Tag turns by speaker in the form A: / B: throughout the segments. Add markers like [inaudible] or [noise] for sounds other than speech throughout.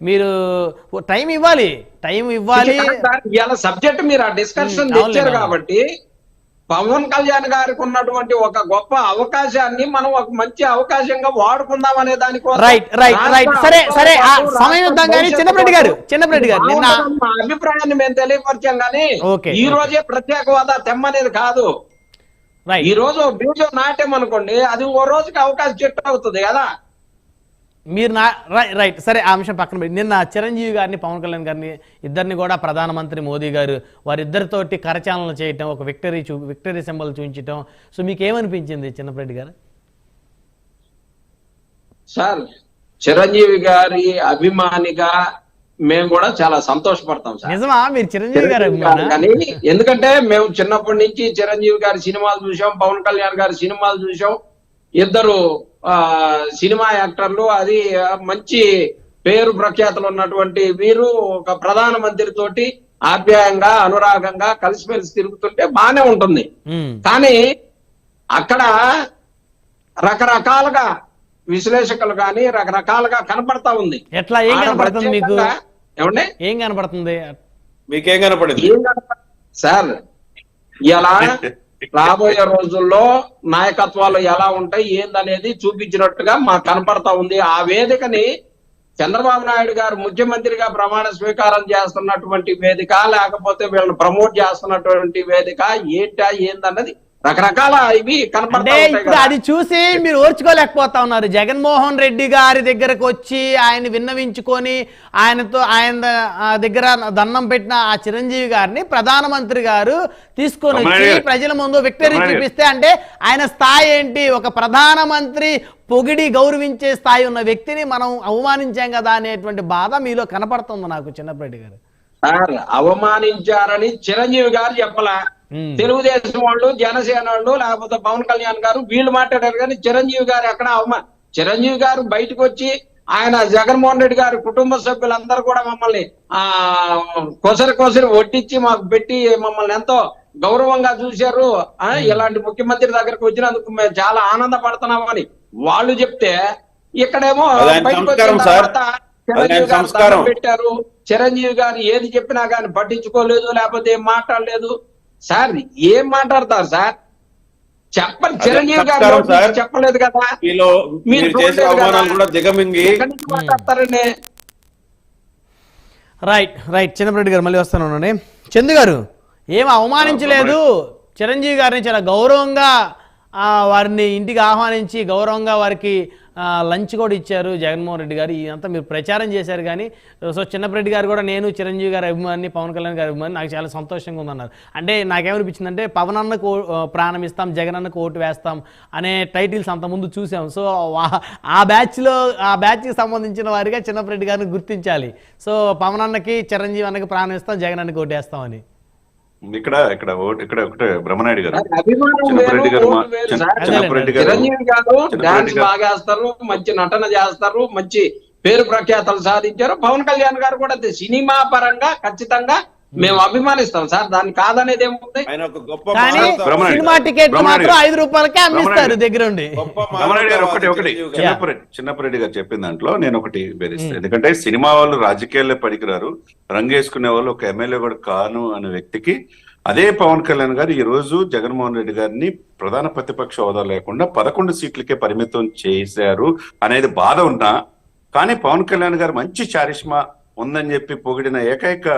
A: మీరు టైం ఇవ్వాలి టైం ఇవ్వాలి.
B: ఇవాళ సబ్జెక్ట్ మీరు ఆ డిస్కషన్ తెచ్చారు. కాబట్టి పవన్ కళ్యాణ్ గారికి ఉన్నటువంటి ఒక గొప్ప అవకాశాన్ని మనం ఒక మంచి అవకాశంగా వాడుకుందాం అనే దానికోసం
A: రైట్ రైట్ రైట్ సరే సరే సమయం చిన్నప్పటి గారు చిన్నప్పటి గారు నిన్న
B: మా అభిప్రాయాన్ని మేము తెలియపరిచాం కానీ ఈ. రోజే ప్రత్యేక హోదా తెమ్మనేది కాదు. ఈ రోజు బీజం నాట్యం అనుకోండి అది ఓ రోజుకి అవకాశం చెట్టు అవుతుంది కదా.
A: మీరు నా రైట్ సరే ఆ అంశం పక్కన పెట్టి. నిన్న చిరంజీవి గారిని పవన్ కళ్యాణ్ గారిని ఇద్దరిని కూడా ప్రధానమంత్రి మోదీ గారు వారిద్దరితోటి కరచాలన చేయటం ఒక విక్టరీ చూ విక్టరీ సింబల్ చూపించటం. సో మీకు ఏమనిపించింది చిన్నప్పటి గారు?
B: సార్ చిరంజీవి గారి అభిమానిగా మేము కూడా చాలా సంతోషపడతాం సార్.
A: నిజమా? మీరు చిరంజీవి గారు?
B: కానీ ఎందుకంటే మేము చిన్నప్పటి నుంచి చిరంజీవి గారి సినిమాలు చూసాం పవన్ కళ్యాణ్ గారి సినిమాలు చూసాం ఇద్దరు సినిమా యాక్టర్లు అది మంచి పేరు ప్రఖ్యాతులు ఉన్నటువంటి వీరు ఒక ప్రధాన మంత్రి తోటి ఆప్యాయంగా అనురాగంగా కలిసిమెలిసి తిరుగుతుంటే బానే ఉంటుంది. కానీ అక్కడ రకరకాలుగా విశ్లేషకులు కానీ రకరకాలుగా కనపడతా ఉంది.
A: ఎట్లా? ఏం కనపడుతుంది మీకు?
B: ఏమండి?
A: ఏం కనపడుతుంది?
C: మీకేం కనపడింది?
B: ఏం కనపడ- సార్ ఇలా [laughs] రాబోయే రోజుల్లో నాయకత్వాలు ఎలా ఉంటాయి ఏందనేది చూపించినట్టుగా మాకు కనపడతా ఉంది. ఆ వేదికని చంద్రబాబు నాయుడు గారు ముఖ్యమంత్రిగా ప్రమాణ స్వీకారం చేస్తున్నటువంటి వేదిక లేకపోతే వీళ్ళని ప్రమోట్ చేస్తున్నటువంటి వేదిక ఏంటా ఏందన్నది రకరకాల ఇవి
A: అంటే ఇప్పుడు. అది చూసి మీరు ఓర్చుకోలేకపోతా ఉన్నారు జగన్మోహన్ రెడ్డి గారి దగ్గరకు వచ్చి ఆయన విన్నవించుకొని ఆయనతో ఆయన దగ్గర దండం పెట్టిన ఆ చిరంజీవి గారిని ప్రధానమంత్రి గారు తీసుకొని వచ్చి. ప్రజల ముందు విక్టరీ. చూపిస్తే అంటే ఆయన స్థాయి ఏంటి ఒక ప్రధానమంత్రి పొగిడి గౌరవించే స్థాయి ఉన్న వ్యక్తిని మనం అవమానించాం కదా అనేటువంటి బాధ మీలో కనపడుతుంది నాకు చిన్నప్పటి గారు
B: అవమానించారని చిరంజీవి గారు చెప్పలా. తెలుగుదేశం వాళ్ళు జనసేన వాళ్ళు లేకపోతే పవన్ కళ్యాణ్ గారు వీళ్ళు మాట్లాడారు కానీ చిరంజీవి గారు ఎక్కడ అవమా చిరంజీవి గారు బయటకు వచ్చి ఆయన జగన్మోహన్ రెడ్డి గారి కుటుంబ సభ్యులందరూ కూడా మమ్మల్ని ఆ కొసరి కొసరి వడ్డించి మాకు పెట్టి మమ్మల్ని ఎంతో గౌరవంగా చూశారు. ఆ, ఇలాంటి ముఖ్యమంత్రి దగ్గరకు వచ్చినందుకు మేము చాలా ఆనందపడుతున్నామని వాళ్ళు చెప్తే ఇక్కడేమో బయటకు వచ్చిన. తర్వాత చిరంజీవి గారు పెట్టారు. చిరంజీవి గారు ఏది చెప్పినా కానీ పట్టించుకోలేదు లేకపోతే ఏం మాట్లాడలేదు. సార్ ఏం మాట్లాడతారు సార్? చెప్పండి చిరంజీవి గారు. చెప్పలేదు కదా. మీరు
C: చేసే అవమానాలు. కూడా దిగమింగి.
B: మాట్లాడతారండి?
A: Right right. చిన్నప్పటి గారు మళ్ళీ వస్తాను. చందు గారు ఏం అవమానించలేదు. చిరంజీవి గారిని చాలా గౌరవంగా వారిని ఇంటికి ఆహ్వానించి గౌరవంగా వారికి లంచ్ కూడా ఇచ్చారు జగన్మోహన్ రెడ్డి గారు. ఇదంతా మీరు ప్రచారం చేశారు కానీ సో చిన్నప్పరెడ్డి గారు కూడా నేను చిరంజీవి గారి అభిమాని పవన్ కళ్యాణ్ గారి అభిమాని నాకు చాలా సంతోషంగా ఉందన్నారు. అంటే నాకేమనిపించిందంటే పవన్ అన్నకు ఓ- ప్రాణం ఇస్తాం జగన్ అన్నకు ఓటు వేస్తాం అనే టైటిల్స్ అంత ముందు చూసాం. సో ఆ బ్యాచ్లో ఆ బ్యాచ్కి సంబంధించిన వారిగా చిన్నప్పరెడ్డి గారిని గుర్తించాలి. సో పవన్ అన్నకి చిరంజీవి అన్నకి ప్రాణం ఇస్తాం జగన్ అన్నకి ఓటు వేస్తామని.
C: ఇక్కడ ఇక్కడ ఇక్కడ ఒకటే బ్రహ్మనాయుడు గారు. చిన్నప్పరెడ్డి గారు మా-
B: ఓటు వేరు
C: చిన్న-
B: సార్.
C: చిన్నప్పరెడ్డి గారు
B: డాన్స్ బాగా వేస్తారు మంచి నటన చేస్తారు మంచి పేరు ప్రఖ్యాతలు సాధించారు. పవన్ కళ్యాణ్ గారు కూడా. సినిమా పరంగా ఖచ్చితంగా మేము అభిమానిస్తాం సార్ దాన్ని కాదనేది ఏముంది
A: కానీ సినిమా
C: గారు.
A: టికెట్ మాత్రం. ఐదు రూపాయలకే అమ్మిస్తారు
C: బ్రహ్మనాయుడు.
A: దగ్గరుండి
C: గొప్ప బ్రహ్మనాయుడు గారు ఒకటి ఒకటి
A: Yeah.
C: చిన్నప్పరెడ్డి చిన్నప్పరెడ్డి గారు చెప్పిన దాంట్లో నేను ఒకటి బెదిరిస్తాను ఎందుకంటే సినిమా వాళ్ళు రాజకీయాల్లో పనికిరారు రంగేసుకునే వాళ్ళు ఒక ఎమ్మెల్యే కూడా కాను అనే వ్యక్తికి అదే పవన్ కళ్యాణ్ గారు ఈ రోజు జగన్మోహన్ రెడ్డి గారిని ప్రధాన ప్రతిపక్ష హోదా లేకుండా పదకొండు సీట్లకే పరిమితం చేశారు అనేది బాధ ఉన్నా కానీ పవన్ కళ్యాణ్ గారు మంచి చారిష్మా ఉందని చెప్పి పొగిడిన ఏకైక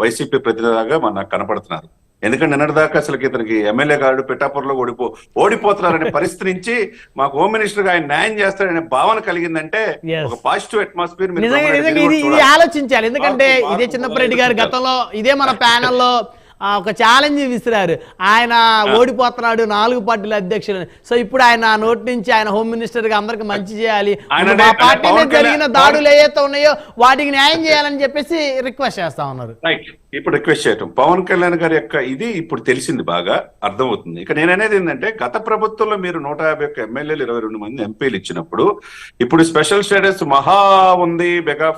C: వైసీపీ ప్రతినిధిగా మన కనపడుతున్నారు. ఎందుకంటే నిన్నటిదాకా అసలు ఇతనికి ఎమ్మెల్యే గారు పిఠాపురంలో ఓడిపో ఓడిపోతున్నారనే [laughs] పరిస్థితి నుంచి మాకు హోమ్ మినిస్టర్గా ఆయన న్యాయం చేస్తారనే భావన కలిగిందంటే. ఒక పాజిటివ్ అట్మాస్ఫియర్
A: ఆలోచించాలి. ఎందుకంటే ఇదే చిన్నప్పరెడ్డి గారి గతంలో ఇదే మన [laughs] ప్యానెల్లో ఒక ఛాలెంజ్ విసిరారు. ఆయన ఓడిపోతున్నాడు నాలుగు పార్టీల అధ్యక్షులు సో ఇప్పుడు ఆయన నోటి నుంచి ఆయన హోమ్ మినిస్టర్గా అందరికి మంచి చేయాలి. మా పార్టీ మీద జరిగిన దాడులు ఏవైతే ఉన్నాయో వాటికి న్యాయం చేయాలని చెప్పేసి రిక్వెస్ట్ చేస్తా ఉన్నారు.
C: ఇప్పుడు రిక్వెస్ట్ చేయటం. పవన్ కళ్యాణ్ గారి యొక్క ఇది ఇప్పుడు తెలిసింది బాగా అర్థమవుతుంది. ఇక నేను అనేది ఏంటంటే గత ప్రభుత్వంలో మీరు నూట యాభై ఒక్క ఎమ్మెల్యేలు ఇరవై రెండు మంది ఎంపీలు ఇచ్చినప్పుడు ఇప్పుడు స్పెషల్ స్టేటస్ మహా ఉంది మెగా